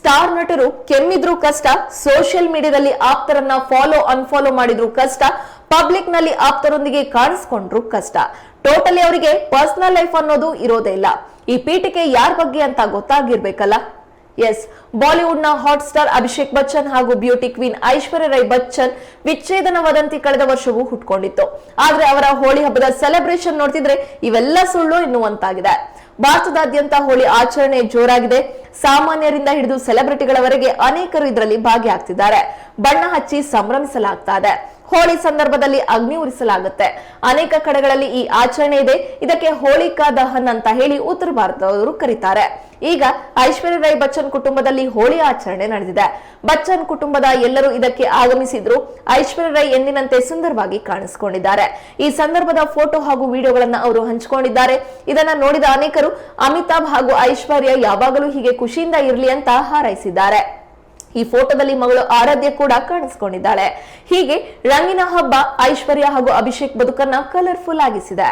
Star ನಟರು ಕೆಮ್ಮಿದ್ರು ಕಷ್ಟ social ಮೀಡಿಯಾದಲ್ಲಿ ಆಪ್ತರನ್ನ ಫಾಲೋ ಅನ್ಫಾಲೋ ಮಾಡಿದ್ರು ಕಷ್ಟ ಪಬ್ಲಿಕ್ನಲ್ಲಿ ಆಪ್ತರೊಂದಿಗೆ ಕಾಣಿಸ್ಕೊಂಡ್ರು ಕಷ್ಟ. ಟೋಟಲಿ ಅವರಿಗೆ ಪರ್ಸನಲ್ ಲೈಫ್ ಅನ್ನೋದು ಇರೋದೇ ಇಲ್ಲ. ಈ ಪೀಠಿಕೆ ಯಾರ ಬಗ್ಗೆ ಅಂತ ಗೊತ್ತಾಗಿರ್ಬೇಕಲ್ಲ? ಎಸ್. ಬಾಲಿವುಡ್ನ ಹಾಟ್ ಸ್ಟಾರ್ ಅಭಿಷೇಕ್ ಬಚ್ಚನ್ ಹಾಗೂ ಬ್ಯೂಟಿ ಕ್ವೀನ್ ಐಶ್ವರ್ಯ ರೈ ಬಚ್ಚನ್ ವಿಚ್ಛೇದನ ವದಂತಿ ಕಳೆದ ವರ್ಷವೂ ಹುಟ್ಕೊಂಡಿತ್ತು. ಆದ್ರೆ ಅವರ ಹೋಳಿ ಹಬ್ಬದ ಸೆಲೆಬ್ರೇಷನ್ ನೋಡ್ತಿದ್ರೆ ಇವೆಲ್ಲ ಸುಳ್ಳು ಎನ್ನುವಂತಾಗಿದೆ. ಭಾರತದಾದ್ಯಂತ ಹೋಳಿ ಆಚರಣೆ ಜೋರಾಗಿದೆ. ಸಾಮಾನ್ಯರಿಂದ ಹಿಡಿದು ಸೆಲೆಬ್ರಿಟಿಗಳವರೆಗೆ ಅನೇಕರು ಇದರಲ್ಲಿ ಭಾಗಿಯಾಗ್ತಿದ್ದಾರೆ. ಬಣ್ಣ ಹಚ್ಚಿ ಸಂಭ್ರಮಿಸಲಾಗ್ತಾ ಇದೆ ಹೋಳಿ ಸಂದರ್ಭದಲ್ಲಿ ಅಗ್ನಿ ಉರಿಸಲಾಗುತ್ತೆ. ಅನೇಕ ಕಡೆಗಳಲ್ಲಿ ಈ ಆಚರಣೆ ಇದೆ. ಇದಕ್ಕೆ ಹೋಳಿಕಾ ದಹನ್ ಅಂತ ಹೇಳಿ ಉತ್ತರ ಭಾರತದವರು ಕರೀತಾರೆ. ಈಗ ಐಶ್ವರ್ಯ ರೈ ಬಚ್ಚನ್ ಕುಟುಂಬದಲ್ಲಿ ಹೋಳಿ ಆಚರಣೆ ನಡೆದಿದೆ. ಬಚ್ಚನ್ ಕುಟುಂಬದ ಎಲ್ಲರೂ ಇದಕ್ಕೆ ಆಗಮಿಸಿದ್ರು. ಐಶ್ವರ್ಯ ರೈ ಎಂದಿನಂತೆ ಸುಂದರವಾಗಿ ಕಾಣಿಸಿಕೊಂಡಿದ್ದಾರೆ. ಈ ಸಂದರ್ಭದ ಫೋಟೋ ಹಾಗೂ ವಿಡಿಯೋಗಳನ್ನ ಅವರು ಹಂಚಿಕೊಂಡಿದ್ದಾರೆ. ಇದನ್ನ ನೋಡಿದ ಅನೇಕರು, ಅಮಿತಾಬ್ ಹಾಗೂ ಐಶ್ವರ್ಯ ಯಾವಾಗಲೂ ಹೀಗೆ ಖುಷಿಯಿಂದ ಇರಲಿ ಅಂತ ಹಾರೈಸಿದ್ದಾರೆ. ಈ ಫೋಟೋದಲ್ಲಿ ಮಗಳು ಆರಾಧ್ಯ ಕೂಡ ಕಾಣಿಸಿಕೊಂಡಿದ್ದಾಳೆ. ಹೀಗೆ ರಂಗಿನ ಹಬ್ಬ ಐಶ್ವರ್ಯ ಹಾಗೂ ಅಭಿಷೇಕ್ ಬದುಕನ್ನ ಕಲರ್ಫುಲ್ ಆಗಿಸಿದೆ.